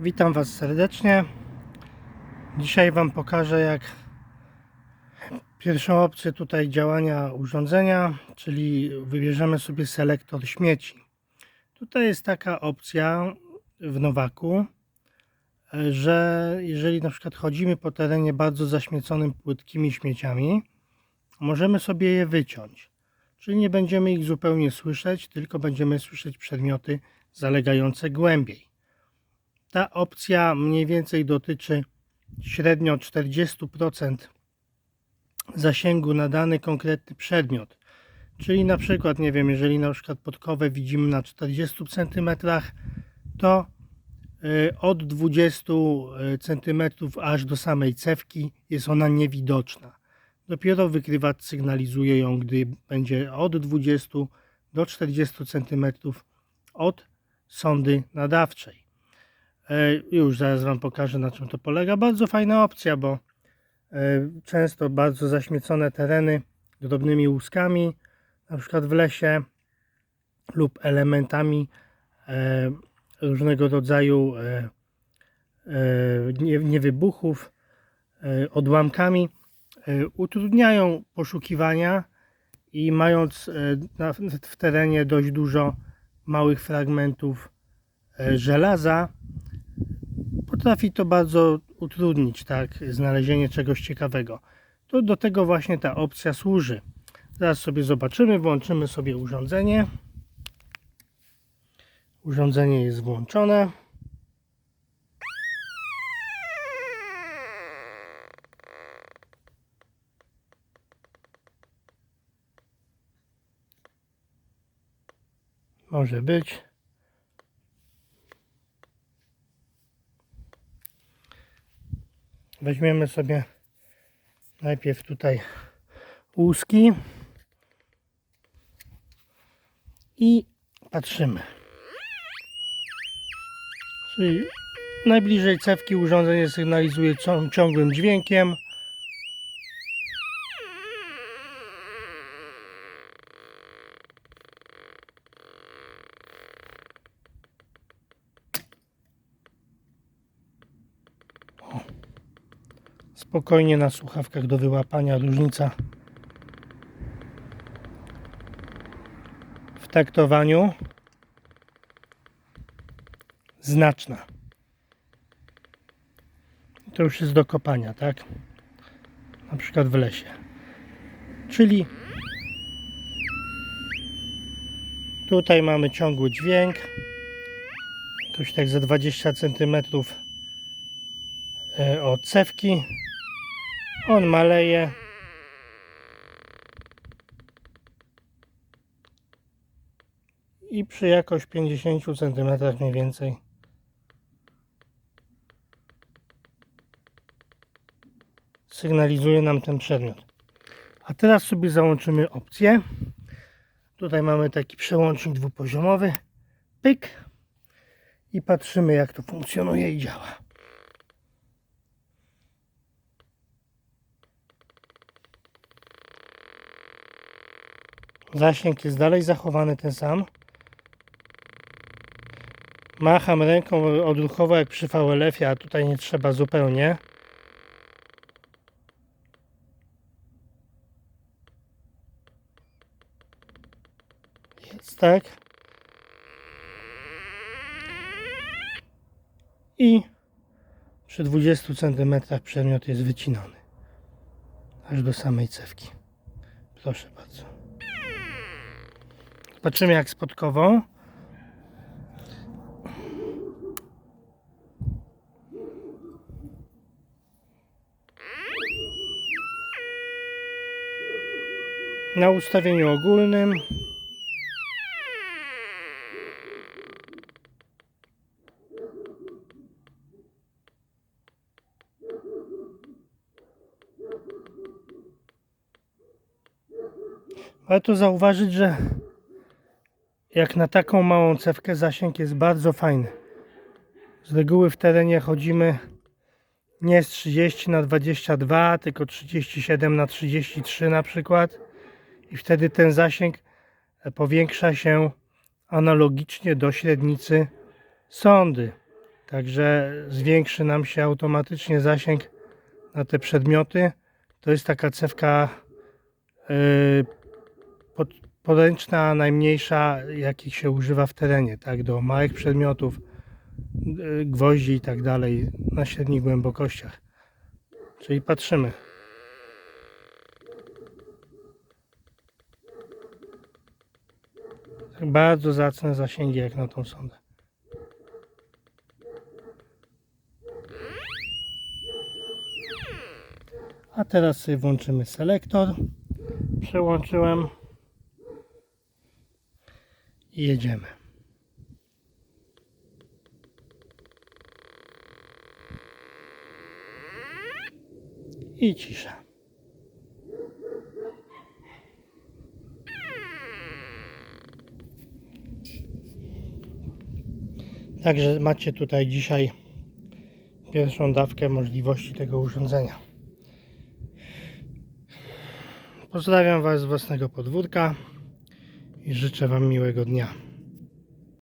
Witam Was serdecznie. Dzisiaj Wam pokażę jak pierwszą opcję tutaj działania urządzenia, czyli wybierzemy sobie selektor śmieci. Tutaj jest taka opcja w Nowaku, że jeżeli na przykład chodzimy po terenie bardzo zaśmieconym płytkimi śmieciami, możemy sobie je wyciąć. Czyli nie będziemy ich zupełnie słyszeć, tylko będziemy słyszeć przedmioty zalegające głębiej. Ta opcja mniej więcej dotyczy średnio 40% zasięgu na dany konkretny przedmiot. Czyli na przykład, nie wiem, jeżeli na przykład podkowę widzimy na 40 cm, to y, od 20 cm aż do samej cewki jest ona niewidoczna. Dopiero wykrywacz sygnalizuje ją, gdy będzie od 20 do 40 cm od sondy nadawczej. E, Już zaraz Wam pokażę na czym to polega. Bardzo fajna opcja, bo e, często bardzo zaśmiecone tereny drobnymi łuskami, na przykład w lesie lub elementami e, różnego rodzaju nie- niewybuchów, odłamkami utrudniają poszukiwania i mając w terenie dość dużo małych fragmentów żelaza, potrafi to bardzo utrudnić tak, znalezienie czegoś ciekawego. To do tego właśnie ta opcja służy. Zaraz sobie zobaczymy, włączymy sobie urządzenie. Urządzenie jest włączone. Może być. Weźmiemy sobie najpierw tutaj łuski i patrzymy. Czyli najbliżej cewki urządzenie sygnalizuje cią- ciągłym dźwiękiem. Spokojnie na słuchawkach do wyłapania różnica w taktowaniu znaczna. To już jest do kopania, tak? Na przykład w lesie. Czyli tutaj mamy ciągły dźwięk. Jakoś tak za 20 cm od cewki. On maleje. I przy jakoś 50 cm mniej więcej sygnalizuje nam ten przedmiot. A teraz sobie załączymy opcję. Tutaj mamy taki przełącznik dwupoziomowy. Pyk. I patrzymy jak to funkcjonuje i działa. Zasięg jest dalej zachowany ten sam. Macham ręką odruchowo jak przy VLF-ie, a tutaj nie trzeba zupełnie. Jest tak. I przy 20 cm przedmiot jest wycinany. Aż do samej cewki. Proszę bardzo. Zobaczymy jak z podkową. Na ustawieniu ogólnym warto zauważyć, że jak na taką małą cewkę zasięg jest bardzo fajny. Z reguły w terenie chodzimy nie z 30 na 22, tylko 37 na 33 na przykład. I wtedy ten zasięg powiększa się analogicznie do średnicy sondy. Także zwiększy nam się automatycznie zasięg na te przedmioty. To jest taka cewka yy, pod, podręczna, najmniejsza, jakich się używa w terenie, tak, do małych przedmiotów, yy, gwoździ i tak dalej, na średnich głębokościach. Czyli patrzymy. Tak bardzo zacne zasięgi jak na tą sondę. A teraz włączymy selektor. Przełączyłem. I jedziemy. I cisza. Także macie tutaj dzisiaj pierwszą dawkę możliwości tego urządzenia. Pozdrawiam Was z własnego podwórka i życzę Wam miłego dnia.